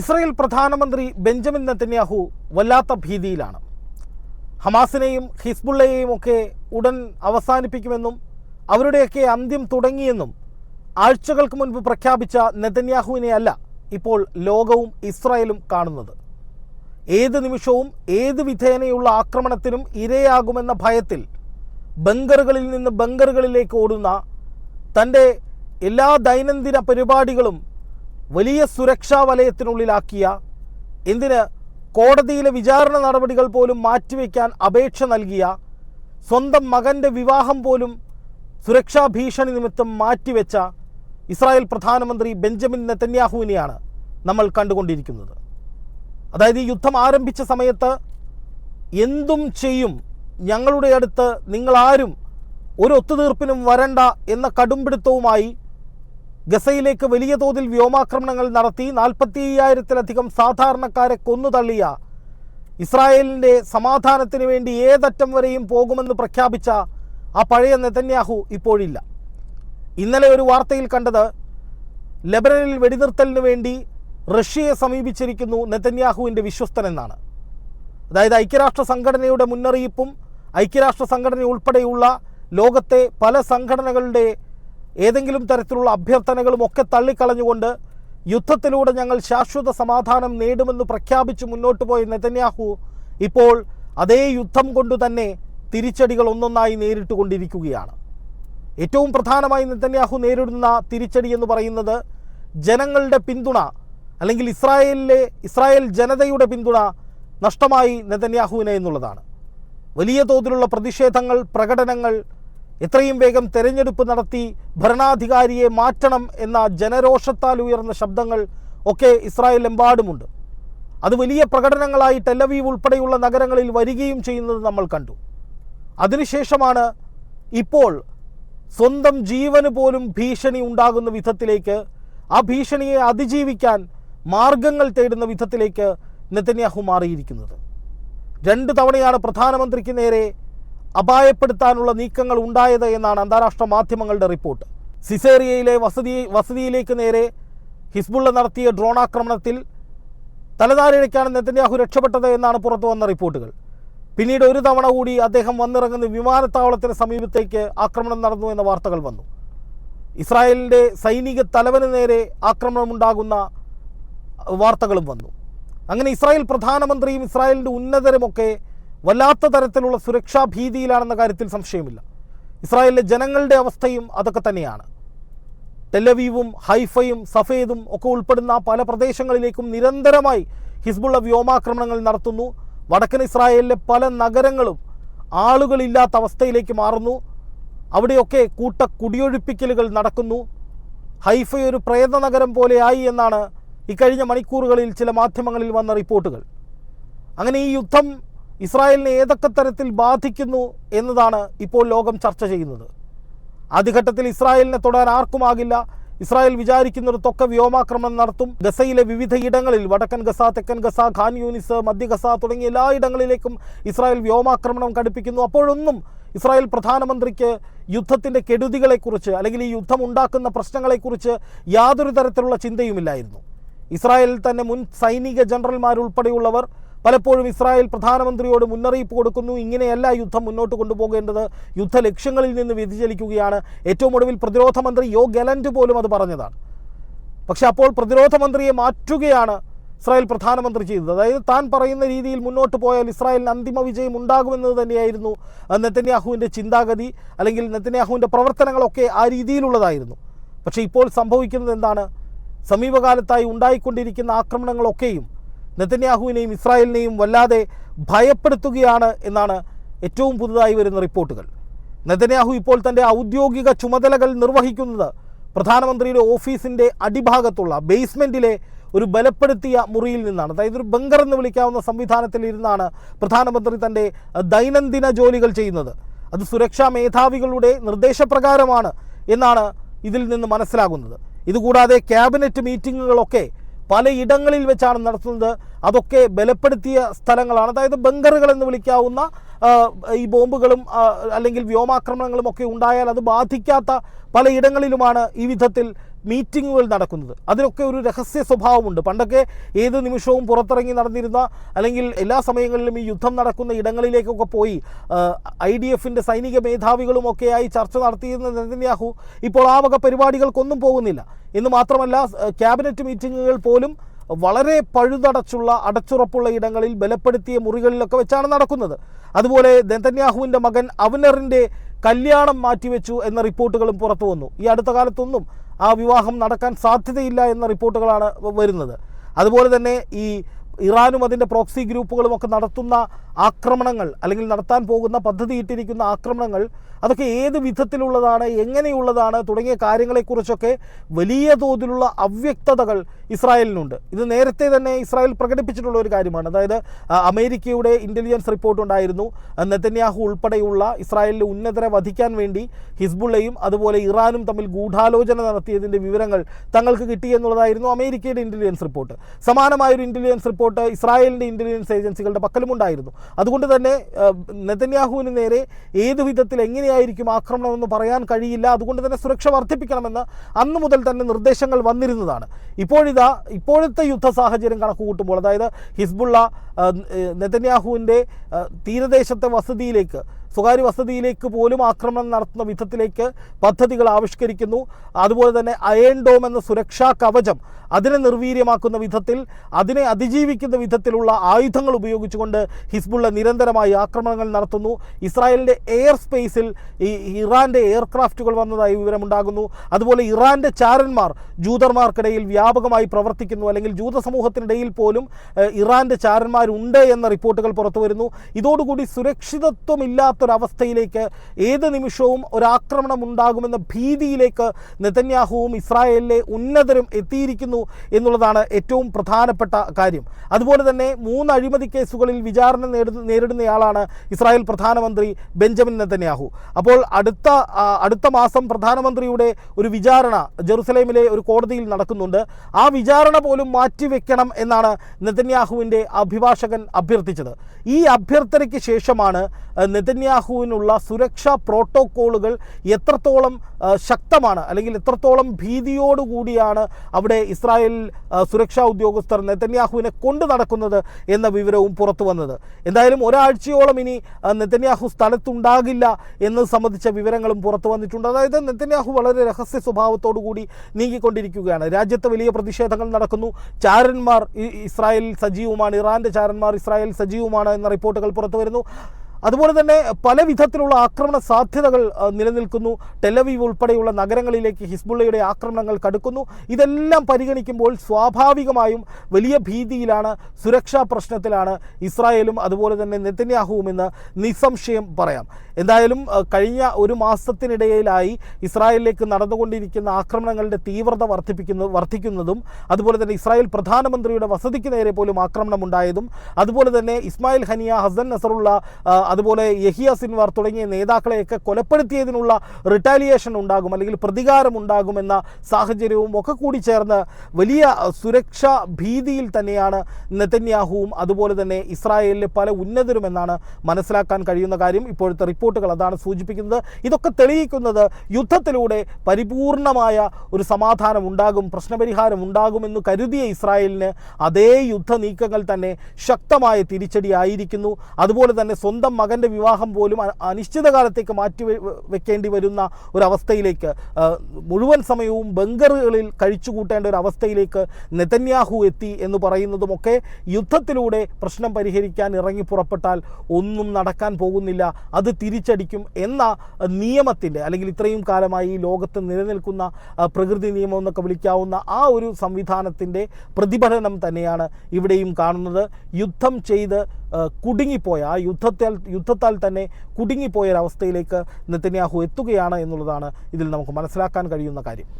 Israel പ്രധാനമന്ത്രി Benjamin Netanyahu വല്ലാത്ത ഭീതിയിലാണ്. ഹമാസിനെയും ഹിസ്ബുള്ളയെയും ഒക്കെ ഉടൻ അവസാനിപ്പിക്കുമെന്നും അവരുടെയൊക്കെ അന്ത്യം തുടങ്ങിയെന്നും ആഴ്ചകൾക്ക് മുൻപ് പ്രഖ്യാപിച്ച നെതന്യാഹുവിനെ അല്ല ഇപ്പോൾ ലോകവും ഇസ്രായേലും കാണുന്നത്. ഏത് നിമിഷവും ഏത് വിധേനയുള്ള ആക്രമണത്തിനും ഇരയാകുമെന്ന ഭയത്തിൽ ബങ്കറുകളിൽ നിന്ന് ബങ്കറുകളിലേക്ക് ഓടുന്ന തന്റെ എല്ലാ ദൈനംദിന പരിപാടികളും വലിയ സുരക്ഷാ വലയത്തിനുള്ളിലാക്കിയ എന്തിന് കോടതിയിലെ വിചാരണ നടപടികൾ പോലും മാറ്റിവെക്കാൻ അപേക്ഷ നൽകിയ സ്വന്തം മകന്റെ വിവാഹം പോലും സുരക്ഷാ ഭീഷണി നിമിത്തം മാറ്റിവെച്ച ഇസ്രായേൽ പ്രധാനമന്ത്രി ബെഞ്ചമിൻ നെത്തന്യാഹുവിനെയാണ് നമ്മൾ കണ്ടുകൊണ്ടിരിക്കുന്നത്. അതായത് ഈ യുദ്ധം ആരംഭിച്ച സമയത്ത് എന്തും ചെയ്യും ഞങ്ങളുടെ അടുത്ത് നിങ്ങളാരും ഒരു ഒത്തുതീർപ്പിനും വരണ്ട എന്ന കടുംപിടുത്തവുമായി ഗസയിലേക്ക് വലിയ തോതിൽ വ്യോമാക്രമണങ്ങൾ നടത്തി നാൽപ്പത്തി അയ്യായിരത്തിലധികം സാധാരണക്കാരെ കൊന്നുതള്ളിയ ഇസ്രായേലിന്റെ സമാധാനത്തിന് വേണ്ടി ഏതറ്റം വരെയും പോകുമെന്ന് പ്രഖ്യാപിച്ച ആ പഴയ നെതന്യാഹു ഇപ്പോഴില്ല. ഇന്നലെ ഒരു വാർത്തയിൽ കണ്ടത് ലെബനനിൽ വെടിനിർത്തലിന് വേണ്ടി റഷ്യയെ സമീപിച്ചിരിക്കുന്നു നെതന്യാഹുവിന്റെ വിശ്വസ്തൻ എന്നാണ് അതായത് ഐക്യരാഷ്ട്ര സംഘടനയുടെ മുന്നറിയിപ്പും ഐക്യരാഷ്ട്ര സംഘടന ഉൾപ്പെടെയുള്ള ലോകത്തെ പല സംഘടനകളുടെ ഏതെങ്കിലും തരത്തിലുള്ള അഭ്യർത്ഥനകളും ഒക്കെ തള്ളിക്കളഞ്ഞുകൊണ്ട് യുദ്ധത്തിലൂടെ ഞങ്ങൾ ശാശ്വത സമാധാനം നേടുമെന്ന് പ്രഖ്യാപിച്ച് മുന്നോട്ട് പോയ നെതന്യാഹു ഇപ്പോൾ അതേ യുദ്ധം കൊണ്ട് തന്നെ തിരിച്ചടികൾ ഒന്നൊന്നായി നേരിട്ട് കൊണ്ടിരിക്കുകയാണ് ഏറ്റവും പ്രധാനമായി നെതന്യാഹു നേരിടുന്ന തിരിച്ചടി എന്ന് പറയുന്നത് ജനങ്ങളുടെ പിന്തുണ അല്ലെങ്കിൽ ഇസ്രായേലിലെ ഇസ്രായേൽ ജനതയുടെ പിന്തുണ നഷ്ടമായി നെതന്യാഹുവിനെ എന്നുള്ളതാണ്. വലിയ തോതിലുള്ള പ്രതിഷേധങ്ങൾ പ്രകടനങ്ങൾ എത്രയും വേഗം തെരഞ്ഞെടുപ്പ് നടത്തി ഭരണാധികാരിയെ മാറ്റണം എന്ന ജനരോഷത്താൽ ഉയർന്ന ശബ്ദങ്ങൾ ഒക്കെ ഇസ്രായേലെമ്പാടുമുണ്ട്. അത് വലിയ പ്രകടനങ്ങളായി ടെലവീവ് ഉൾപ്പെടെയുള്ള നഗരങ്ങളിൽ വരികയും ചെയ്യുന്നത് നമ്മൾ കണ്ടു. അതിനുശേഷമാണ് ഇപ്പോൾ സ്വന്തം ജീവന് പോലും ഭീഷണി ഉണ്ടാകുന്ന വിധത്തിലേക്ക് ആ ഭീഷണിയെ അതിജീവിക്കാൻ മാർഗങ്ങൾ തേടുന്ന വിധത്തിലേക്ക് നെതന്യാഹു മാറിയിരിക്കുന്നത്. രണ്ട് തവണയാണ് പ്രധാനമന്ത്രിക്ക് നേരെ അപായപ്പെടുത്താനുള്ള നീക്കങ്ങൾ ഉണ്ടായത് എന്നാണ് അന്താരാഷ്ട്ര മാധ്യമങ്ങളുടെ റിപ്പോർട്ട്. സിസേറിയയിലെ വസതി വസതിയിലേക്ക് നേരെ ഹിസ്ബുള്ള നടത്തിയ ഡ്രോണാക്രമണത്തിൽ തലതാരിഴയ്ക്കാണ് നെതന്യാഹു രക്ഷപ്പെട്ടത് എന്നാണ് പുറത്തു വന്ന റിപ്പോർട്ടുകൾ. പിന്നീട് ഒരു തവണ കൂടി അദ്ദേഹം വന്നിറങ്ങുന്ന വിമാനത്താവളത്തിന് സമീപത്തേക്ക് ആക്രമണം നടന്നു എന്ന വാർത്തകൾ വന്നു. ഇസ്രായേലിന്റെ സൈനിക തലവന് നേരെ ആക്രമണമുണ്ടാകുന്ന വാർത്തകളും വന്നു. അങ്ങനെ ഇസ്രായേൽ പ്രധാനമന്ത്രിയും ഇസ്രായേലിന്റെ ഉന്നതരുമൊക്കെ വല്ലാത്ത തരത്തിലുള്ള സുരക്ഷാ ഭീതിയിലാണെന്ന കാര്യത്തിൽ സംശയമില്ല. ഇസ്രായേലിലെ ജനങ്ങളുടെ അവസ്ഥയും അതൊക്കെ തന്നെയാണ്. ടെലവീവും ഹൈഫയും സഫേദും ഒക്കെ ഉൾപ്പെടുന്ന പല പ്രദേശങ്ങളിലേക്കും നിരന്തരമായി ഹിസ്ബുള്ള വ്യോമാക്രമണങ്ങൾ നടത്തുന്നു. വടക്കൻ ഇസ്രായേലിലെ പല നഗരങ്ങളും ആളുകളില്ലാത്ത അവസ്ഥയിലേക്ക് മാറുന്നു. അവിടെയൊക്കെ കൂട്ട കുടിയൊഴിപ്പിക്കലുകൾ നടക്കുന്നു. ഹൈഫ ഒരു പ്രേത നഗരം പോലെയായി എന്നാണ് ഇക്കഴിഞ്ഞ മണിക്കൂറുകളിൽ ചില മാധ്യമങ്ങളിൽ വന്ന റിപ്പോർട്ടുകൾ. അങ്ങനെ ഈ യുദ്ധം ഇസ്രായേലിനെ ഏതൊക്കെ തരത്തിൽ ബാധിക്കുന്നു എന്നതാണ് ഇപ്പോൾ ലോകം ചർച്ച ചെയ്യുന്നത്. ആദ്യഘട്ടത്തിൽ ഇസ്രായേലിനെ തൊടാൻ ആർക്കുമാകില്ല ഇസ്രായേൽ വിചാരിക്കുന്നിടത്തൊക്കെ വ്യോമാക്രമണം നടത്തും. ഗസയിലെ വിവിധ ഇടങ്ങളിൽ വടക്കൻ ഗസ തെക്കൻ ഗസ ഖാൻ യൂനിസ് മധ്യ ഗസ തുടങ്ങിയ എല്ലാ ഇടങ്ങളിലേക്കും ഇസ്രായേൽ വ്യോമാക്രമണം കടുപ്പിക്കുന്നു. അപ്പോഴൊന്നും ഇസ്രായേൽ പ്രധാനമന്ത്രിക്ക് യുദ്ധത്തിന്റെ കെടുതികളെക്കുറിച്ച് അല്ലെങ്കിൽ ഈ യുദ്ധം ഉണ്ടാക്കുന്ന പ്രശ്നങ്ങളെക്കുറിച്ച് യാതൊരു തരത്തിലുള്ള ചിന്തയുമില്ലായിരുന്നു. ഇസ്രായേലിൽ തന്നെ മുൻ സൈനിക ജനറൽമാരുൾപ്പെടെയുള്ളവർ പലപ്പോഴും ഇസ്രായേൽ പ്രധാനമന്ത്രിയോട് മുന്നറിയിപ്പ് കൊടുക്കുന്നു. ഇങ്ങനെയല്ല യുദ്ധം മുന്നോട്ട് കൊണ്ടുപോകേണ്ടത്. യുദ്ധ ലക്ഷ്യങ്ങളിൽ നിന്ന് വ്യതിചലിക്കുകയാണ്. ഏറ്റവും ഒടുവിൽ പ്രതിരോധ മന്ത്രി യോ ഗലന്റ് പോലും അത് പറഞ്ഞതാണ്. പക്ഷെ അപ്പോൾ പ്രതിരോധ മന്ത്രിയെ മാറ്റുകയാണ് ഇസ്രായേൽ പ്രധാനമന്ത്രി ചെയ്തത്. അതായത് താൻ പറയുന്ന രീതിയിൽ മുന്നോട്ട് പോയാൽ ഇസ്രായേലിന് അന്തിമ വിജയം ഉണ്ടാകുമെന്നത് തന്നെയായിരുന്നു നെത്തന്യാഹുവിന്റെ ചിന്താഗതി അല്ലെങ്കിൽ നെത്തന്യാഹുവിന്റെ പ്രവർത്തനങ്ങളൊക്കെ ആ രീതിയിലുള്ളതായിരുന്നു. പക്ഷേ ഇപ്പോൾ സംഭവിക്കുന്നത് എന്താണ്? സമീപകാലത്തായി ഉണ്ടായിക്കൊണ്ടിരിക്കുന്ന ആക്രമണങ്ങളൊക്കെയും നെത്തന്യാഹുവിനെയും ഇസ്രായേലിനെയും വല്ലാതെ ഭയപ്പെടുത്തുകയാണ് എന്നാണ് ഏറ്റവും പുതുതായി വരുന്ന റിപ്പോർട്ടുകൾ. നെതന്യാഹു ഇപ്പോൾ തന്റെ ഔദ്യോഗിക ചുമതലകൾ നിർവഹിക്കുന്നത് പ്രധാനമന്ത്രിയുടെ ഓഫീസിന്റെ അടിഭാഗത്തുള്ള ബേസ്മെന്റിലെ ഒരു ബലപ്പെടുത്തിയ മുറിയിൽ നിന്നാണ്. അതായത് ഒരു ബങ്കർ എന്ന് വിളിക്കാവുന്ന സംവിധാനത്തിൽ ഇരുന്നാണ് പ്രധാനമന്ത്രി തന്റെ ദൈനംദിന ജോലികൾ ചെയ്യുന്നത്. അത് സുരക്ഷാ മേധാവികളുടെ നിർദ്ദേശപ്രകാരമാണ് എന്നാണ് ഇതിൽ നിന്ന് മനസ്സിലാകുന്നത്. ഇതുകൂടാതെ ക്യാബിനറ്റ് മീറ്റിങ്ങുകളൊക്കെ പലയിടങ്ങളിൽ വെച്ചാണ് നടത്തുന്നത്. അതൊക്കെ ബലപ്പെടുത്തിയ സ്ഥലങ്ങളാണ്. അതായത് ബങ്കറുകൾ എന്ന് വിളിക്കാവുന്ന ഈ ബോംബുകളും അല്ലെങ്കിൽ വ്യോമാക്രമണങ്ങളും ഒക്കെ ഉണ്ടായാൽ അത് ബാധിക്കാത്ത പലയിടങ്ങളിലുമാണ് ഈ വിധത്തിൽ മീറ്റിങ്ങുകൾ നടക്കുന്നത്. അതിനൊക്കെ ഒരു രഹസ്യ സ്വഭാവമുണ്ട്. പണ്ടൊക്കെ ഏത് നിമിഷവും പുറത്തിറങ്ങി നടന്നിരുന്ന അല്ലെങ്കിൽ എല്ലാ സമയങ്ങളിലും ഈ യുദ്ധം നടക്കുന്ന ഇടങ്ങളിലേക്കൊക്കെ പോയി ഐ ഡി എഫിന്റെ സൈനിക മേധാവികളുമൊക്കെയായി ചർച്ച നടത്തിയിരുന്ന നെതന്യാഹു ഇപ്പോൾ ആ വക പരിപാടികൾക്കൊന്നും പോകുന്നില്ല. എന്ന് മാത്രമല്ല ക്യാബിനറ്റ് മീറ്റിങ്ങുകൾ പോലും വളരെ പഴുതടച്ചുള്ള അടച്ചുറപ്പുള്ള ഇടങ്ങളിൽ ബലപ്പെടുത്തിയ മുറികളിലൊക്കെ വെച്ചാണ് നടക്കുന്നത്. അതുപോലെ നെതന്യാഹുവിന്റെ മകൻ അവനറിന്റെ കല്യാണം മാറ്റിവെച്ചു എന്ന റിപ്പോർട്ടുകളും പുറത്തു വന്നു. ഈ അടുത്ത കാലത്തൊന്നും ആ വിവാഹം നടക്കാൻ സാധ്യതയില്ല എന്ന റിപ്പോർട്ടുകളാണ് വരുന്നത്. അതുപോലെ തന്നെ ഈ ഇറാനും അതിന്റെ പ്രോക്സി ഗ്രൂപ്പുകളും ഒക്കെ നടത്തുന്ന ആക്രമണങ്ങൾ അല്ലെങ്കിൽ നടത്താൻ പോകുന്ന പദ്ധതിയിട്ടിരിക്കുന്ന ആക്രമണങ്ങൾ അതൊക്കെ ഏത് വിധത്തിലുള്ളതാണ് എങ്ങനെയുള്ളതാണ് തുടങ്ങിയ കാര്യങ്ങളെക്കുറിച്ചൊക്കെ വലിയ തോതിലുള്ള അവ്യക്തതകൾ ഇസ്രായേലിനുണ്ട്. ഇത് നേരത്തെ തന്നെ ഇസ്രായേൽ പ്രകടിപ്പിച്ചിട്ടുള്ള ഒരു കാര്യമാണ്. അതായത് അമേരിക്കയുടെ ഇന്റലിജൻസ് റിപ്പോർട്ട് ഉണ്ടായിരുന്നു. നെത്തന്യാഹു ഉൾപ്പെടെയുള്ള ഇസ്രായേലിലെ ഉന്നതരെ വധിക്കാൻ വേണ്ടി ഹിസ്ബുള്ളയും അതുപോലെ ഇറാനും തമ്മിൽ ഗൂഢാലോചന നടത്തിയതിന്റെ വിവരങ്ങൾ തങ്ങൾക്ക് കിട്ടി എന്നുള്ളതായിരുന്നു അമേരിക്കയുടെ ഇന്റലിജൻസ് റിപ്പോർട്ട് സമാനമായൊരു ഇന്റലിജൻസ് റിപ്പോർട്ട് ഇസ്രായേലിന്റെ ഇന്റലിജൻസ് ഏജൻസികളുടെ പക്കലുമുണ്ടായിരുന്നു. അതുകൊണ്ട് തന്നെ നെതന്യാഹുവിന് നേരെ ഏത് വിധത്തിൽ എങ്ങനെയായിരിക്കും ആക്രമണമെന്ന് പറയാൻ കഴിയില്ല. അതുകൊണ്ട് തന്നെ സുരക്ഷ വർദ്ധിപ്പിക്കണമെന്ന് അന്ന് മുതൽ തന്നെ നിർദ്ദേശങ്ങൾ വന്നിരുന്നതാണ്. ഇപ്പോഴിതാ ഇപ്പോഴത്തെ യുദ്ധ സാഹചര്യം കണക്ക് കൂട്ടുമ്പോൾ അതായത് ഹിസ്ബുള്ള നെതന്യാഹുവിന്റെ തീരദേശത്തെ വസതിയിലേക്ക് സ്വകാര്യ വസതിയിലേക്ക് പോലും ആക്രമണം നടത്തുന്ന വിധത്തിലേക്ക് പദ്ധതികൾ ആവിഷ്കരിക്കുന്നു. അതുപോലെ തന്നെ അയൺ ഡോം എന്ന സുരക്ഷാ കവചം അതിനെ നിർവീര്യമാക്കുന്ന വിധത്തിൽ അതിനെ അതിജീവിക്കുന്ന വിധത്തിലുള്ള ആയുധങ്ങൾ ഉപയോഗിച്ചുകൊണ്ട് ഹിസ്ബുള്ള നിരന്തരമായി ആക്രമണങ്ങൾ നടത്തുന്നു. ഇസ്രായേലിന്റെ എയർ സ്പേസിൽ ഈ ഇറാന്റെ എയർക്രാഫ്റ്റുകൾ വന്നതായി വിവരമുണ്ടാകുന്നു. അതുപോലെ ഇറാന്റെ ചാരന്മാർ ജൂതർമാർക്കിടയിൽ വ്യാപകമായി പ്രവർത്തിക്കുന്നു. അല്ലെങ്കിൽ ജൂത സമൂഹത്തിനിടയിൽ പോലും ഇറാന്റെ ചാരന്മാരുണ്ട് എന്ന റിപ്പോർട്ടുകൾ പുറത്തു വരുന്നു ഇതോടുകൂടി സുരക്ഷിതത്വമില്ലാത്തൊരവസ്ഥയിലേക്ക് ഏത് നിമിഷവും ഒരാക്രമണം ഉണ്ടാകുമെന്ന ഭീതിയിലേക്ക് നെതന്യാഹുവും ഇസ്രായേലിലെ ഉന്നതരും എത്തിയിരിക്കുന്നു. എന്നുള്ളതാണ് ഏറ്റവും പ്രധാനപ്പെട്ട കാര്യം. അതുപോലെ തന്നെ മൂന്ന് അഴിമതി കേസുകളിൽ വിചാരണ നേരിടുന്നയാളാണ് ഇസ്രായേൽ പ്രധാനമന്ത്രി ബെഞ്ചമിൻ നെതന്യാഹു. അപ്പോൾ അടുത്ത അടുത്ത മാസം പ്രധാനമന്ത്രിയുടെ ഒരു വിചാരണ ജെറുസലേമിലെ ഒരു കോടതിയിൽ നടക്കുന്നുണ്ട്. ആ വിചാരണ പോലും മാറ്റിവെക്കണം എന്നാണ് നെതന്യാഹുവിന്റെ അഭിഭാഷകൻ അഭ്യർത്ഥിച്ചത്. ഈ അഭ്യർത്ഥനയ്ക്ക് ശേഷമാണ് നെതന്യാഹുവിനുള്ള സുരക്ഷാ പ്രോട്ടോക്കോളുകൾ എത്രത്തോളം ശക്തമാണ് അല്ലെങ്കിൽ എത്രത്തോളം ഭീതിയോടുകൂടിയാണ് അവിടെ ഇസ്രായേൽ ആ, സുരക്ഷാ ഉദ്യോഗസ്ഥർ നെതന്യാഹുവിനെ കൊണ്ടു നടക്കുന്നത് എന്ന വിവരവും പുറത്തു വന്നത്. എന്തായാലും ഒരാഴ്ചയോളം ഇനി നെതന്യാഹു സ്ഥലത്തുണ്ടാകില്ല എന്ന് സംബന്ധിച്ച വിവരങ്ങളും പുറത്തു വന്നിട്ടുണ്ട്. അതായത് നെതന്യാഹു വളരെ രഹസ്യ സ്വഭാവത്തോടു കൂടി നീങ്ങിക്കൊണ്ടിരിക്കുകയാണ്. രാജ്യത്ത് വലിയ പ്രതിഷേധങ്ങൾ നടക്കുന്നു. ചാരന്മാർ ഇസ്രായേൽ സജീവമാണ്. ഇറാന്റെ ചാരന്മാർ ഇസ്രായേൽ സജീവമാണ് എന്ന റിപ്പോർട്ടുകൾ പുറത്തു വരുന്നു. അതുപോലെ തന്നെ പല വിധത്തിലുള്ള ആക്രമണ സാധ്യതകൾ നിലനിൽക്കുന്നു. ടെലവീവ് ഉൾപ്പെടെയുള്ള നഗരങ്ങളിലേക്ക് ഹിസ്ബുള്ളയുടെ ആക്രമണങ്ങൾ കടുക്കുന്നു. ഇതെല്ലാം പരിഗണിക്കുമ്പോൾ സ്വാഭാവികമായും വലിയ ഭീതിയിലാണ് സുരക്ഷാ പ്രശ്നത്തിലാണ് ഇസ്രായേലും അതുപോലെ തന്നെ നെത്തന്യാഹുവും എന്ന് നിസ്സംശയം പറയാം. എന്തായാലും കഴിഞ്ഞ ഒരു മാസത്തിനിടയിലായി ഇസ്രായേലിലേക്ക് നടന്നുകൊണ്ടിരിക്കുന്ന ആക്രമണങ്ങളുടെ തീവ്രത വർദ്ധിപ്പിക്കുന്നു വർദ്ധിക്കുന്നതും അതുപോലെ തന്നെ ഇസ്രായേൽ പ്രധാനമന്ത്രിയുടെ വസതിക്ക് നേരെ പോലും ആക്രമണം ഉണ്ടായതും അതുപോലെ തന്നെ ഇസ്മായിൽ ഹനിയ ഹസൻ നസറുള്ള അതുപോലെ യഹിയ സിൻവാർ തുടങ്ങിയ നേതാക്കളെയൊക്കെ കൊലപ്പെടുത്തിയതിനുള്ള റിട്ടാലിയേഷൻ ഉണ്ടാകും അല്ലെങ്കിൽ പ്രതികാരം ഉണ്ടാകുമെന്ന സാഹചര്യവും ഒക്കെ കൂടി ചേർന്ന് വലിയ സുരക്ഷാ ഭീതിയിൽ തന്നെയാണ് നെതന്യാഹുവും അതുപോലെ തന്നെ ഇസ്രായേലിലെ പല ഉന്നതരും എന്നാണ് മനസ്സിലാക്കാൻ കഴിയുന്ന കാര്യം. ഇപ്പോഴത്തെ റിപ്പോർട്ടുകൾ അതാണ് സൂചിപ്പിക്കുന്നത്. ഇതൊക്കെ തെളിയിക്കുന്നത് യുദ്ധത്തിലൂടെ പരിപൂർണമായ ഒരു സമാധാനം ഉണ്ടാകും പ്രശ്നപരിഹാരം ഉണ്ടാകുമെന്ന് കരുതിയ ഇസ്രായേലിന് അതേ യുദ്ധ നീക്കങ്ങൾ തന്നെ ശക്തമായ തിരിച്ചടി ആയിരിക്കുന്നു. അതുപോലെ തന്നെ സ്വന്തം മകന്റെ വിവാഹം പോലും അനിശ്ചിതകാലത്തേക്ക് മാറ്റി വെക്കേണ്ടി വരുന്ന ഒരവസ്ഥയിലേക്ക് മുഴുവൻ സമയവും ബങ്കറുകളിൽ കഴിച്ചുകൂട്ടേണ്ട ഒരു അവസ്ഥയിലേക്ക് നെതന്യാഹു എത്തി എന്ന് പറയുന്നതുമൊക്കെ യുദ്ധത്തിലൂടെ പ്രശ്നം പരിഹരിക്കാൻ ഇറങ്ങി പുറപ്പെട്ടാൽ ഒന്നും നടക്കാൻ പോകുന്നില്ല അത് തിരിച്ചടിക്കും എന്ന നിയമത്തിന്റെ അല്ലെങ്കിൽ ഇത്രയും കാലമായി ലോകത്ത് നിലനിൽക്കുന്ന പ്രകൃതി നിയമം എന്നൊക്കെ വിളിക്കാവുന്ന ആ ഒരു സംവിധാനത്തിന്റെ പ്രതിഫലനം തന്നെയാണ് ഇവിടെയും കാണുന്നത്. യുദ്ധം ചെയ്ത് കുടുങ്ങിപ്പോയ ആ യുദ്ധത്താൽ യുദ്ധത്താൽ തന്നെ കുടുങ്ങിപ്പോയൊരവസ്ഥയിലേക്ക് നെത്തന്യാഹു എത്തുകയാണ് എന്നുള്ളതാണ് ഇതിൽ നമുക്ക് മനസ്സിലാക്കാൻ കഴിയുന്ന കാര്യം.